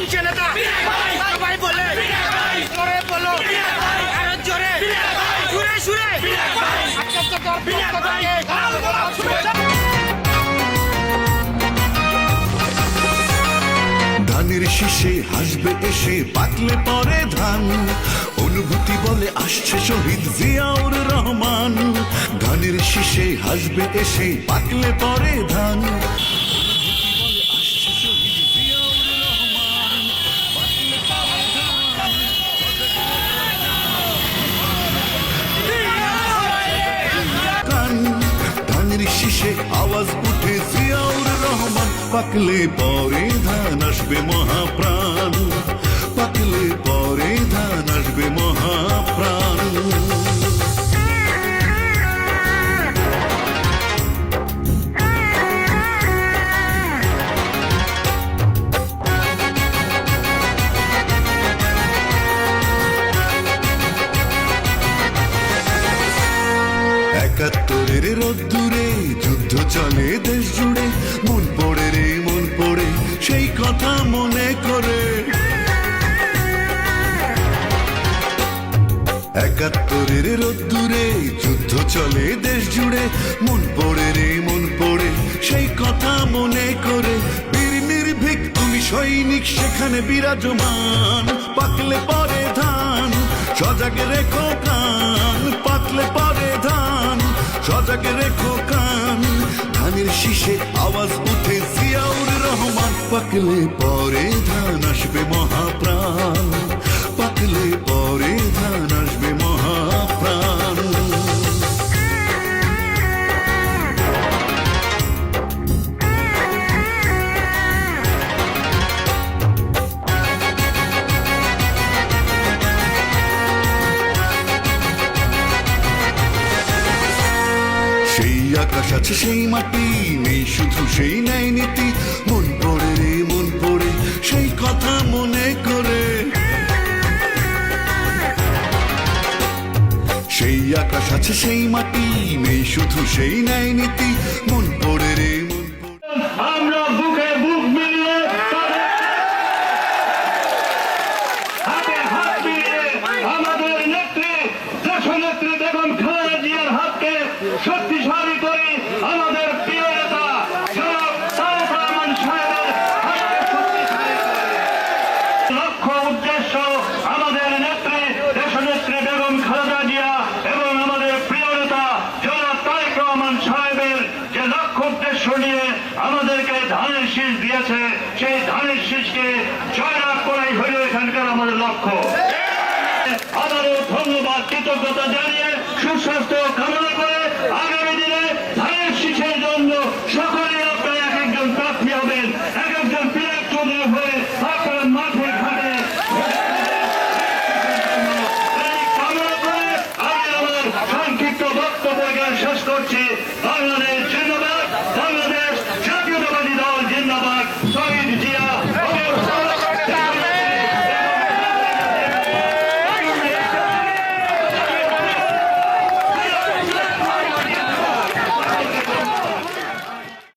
শুনছে নেতা? সবাই বলে। জোরে বলো। আরও জোরে। সুরে সুরে। ধানের শীষে হাসবে এসে পাকলে পরে ধান। অনুভূতি বলে আসছে শহীদ জিয়াউর রহমান। ধানের শীষে হাসবে এসে পাকলে পরে ধান। শীষে আওয়াজ উঠে জিয়াউর রহমান। পাকলে পরে ধান আসবে মহাপ্রাণ। একাত্তরের রোদ্দুরে যুদ্ধ চলে দেশ জুড়ে। মন পড়ে রে, মন পড়ে, সেই কথা মনে করে। একাত্তরের রোদ্দুরে যুদ্ধ চলে দেশ জুড়ে। মন পড়ে রে, মন পড়ে, সেই কথা মনে করে। বীর নির্ভীক, তুমি সৈনিক, সেখানে বিরাজমান। পাকলে পরে ধান, সজাগে রেখো কান পাকলে পরে ধান আসবে মহাপ্রাণ, পাকলে পরে ধান আসবে মহাপ্রাণ। সেই আকাশ আছে, সেই মাটি নেই, শুধু সেই ন্যায় নীতি। কথা মনে করে। সেই আকাশ আছে, সেই মাটি নেই, শুধু সেই ন্যায় নীতি। মন পড়ে রে আমরা বুকে বুক হাতে করে আমাদের প্রিয় নেতা জনাব তারেক রহমান সাহেবের হাতকে শক্তিশালী করে। লক্ষ্য উদ্দেশ্য আমাদের নেত্রী দেশ নেত্রী বেগম খালেদা জিয়া এবং আমাদের প্রিয় নেতা জনাব তারেক রহমান সাহেবের যে লক্ষ্য উদ্দেশ্য নিয়ে আমাদেরকে ধানের শীষ দিয়েছে, সেই ধানের শীষকে জয়লাভ করাই হইল এখানকার আমাদের লক্ষ্য। আবারও ধন্যবাদ, কৃতজ্ঞতা জানিয়ে